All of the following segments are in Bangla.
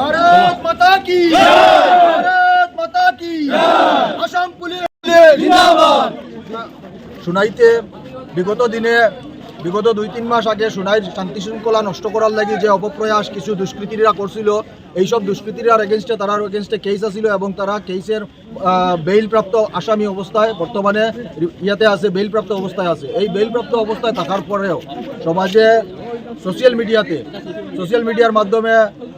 ভারত মাতা কি? ভারত মাতা কি? আসাম শুনাইতে বিগত দিনে, বিগত দুই তিন মাস আগে সোনাইর শান্তি শৃঙ্খলা নষ্ট করার লাগি যে অপপ্রয়াস কিছু দুষ্কৃতীরা করছিল, এইসব দুষ্কৃতীরার এগেনস্টে তারার এগেনস্টে কেস আছিল এবং তারা কেসের বেইলপ্রাপ্ত আসামি অবস্থায় বর্তমানে ইয়াতে আছে বেইলপ্রাপ্ত অবস্থায় আছে। এই বেইলপ্রাপ্ত অবস্থায় থাকার পরেও সমাজে সোশ্যাল মিডিয়াতে সোশ্যাল মিডিয়ার মাধ্যমে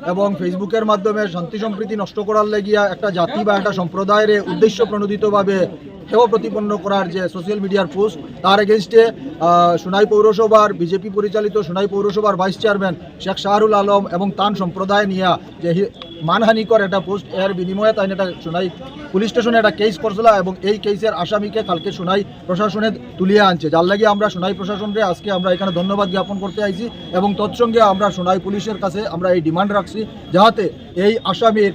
এবং ফেসবুকের মাধ্যমে শান্তি সম্প্রীতি নষ্ট করার লেগিয়া একটা জাতি বা একটা সম্প্রদায়ের উদ্দেশ্য প্রণোদিতভাবে সেও প্রতিপন্ন করার যে সোশ্যাল মিডিয়ার পোস্ট তার এগেনস্টে সোনাই পৌরসভার বিজেপি পরিচালিত সোনাই পৌরসভার ভাইস চেয়ারম্যান শেখ শাহরুল আলম এবং তান সম্প্রদায় নিয়ে যে মানহানিকর একটা পোস্ট এর বিনিময়ে তাই একটা সোনাই পুলিশ স্টেশনে একটা কেস করছিল এবং এই কেসের আসামিকে কালকে সোনাই প্রশাসনে তুলিয়ে আনছে। যার লাগে আমরা সোনাই প্রশাসনকে, আজকে আমরা এখানে ধন্যবাদ জ্ঞাপন করতে আইছি এবং তৎসঙ্গে আমরা সোনাই পুলিশের কাছে, আমরা এই ডিমান্ড রাখছি যাহাতে এই আসামির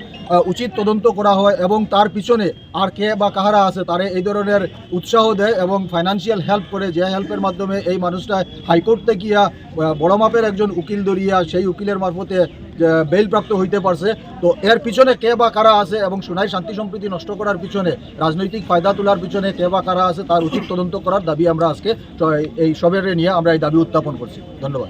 উচিত তদন্ত করা হয় এবং তার পিছনে আর কে বা কাহারা আছে, তারে এই ধরনের উৎসাহ দেয় এবং ফাইনান্সিয়াল হেল্প করে, যে হেল্পের মাধ্যমে এই মানুষটা হাইকোর্টে গিয়া বড় মাপের একজন উকিল ধরিয়া, সেই উকিলের মারফতে বেল প্রাপ্ত হইতে পারছে। তো এর পিছনে কে বা কারা আছে এবং সোনাই শান্তি সম্প্রীতি নষ্ট করার পিছনে, রাজনৈতিক ফায়দা তোলার পিছনে কে বা কারা আছে, তার উচিত তদন্ত করার দাবি আমরা আজকে এই সবের নিয়ে আমরা এই দাবি উত্থাপন করছি। ধন্যবাদ।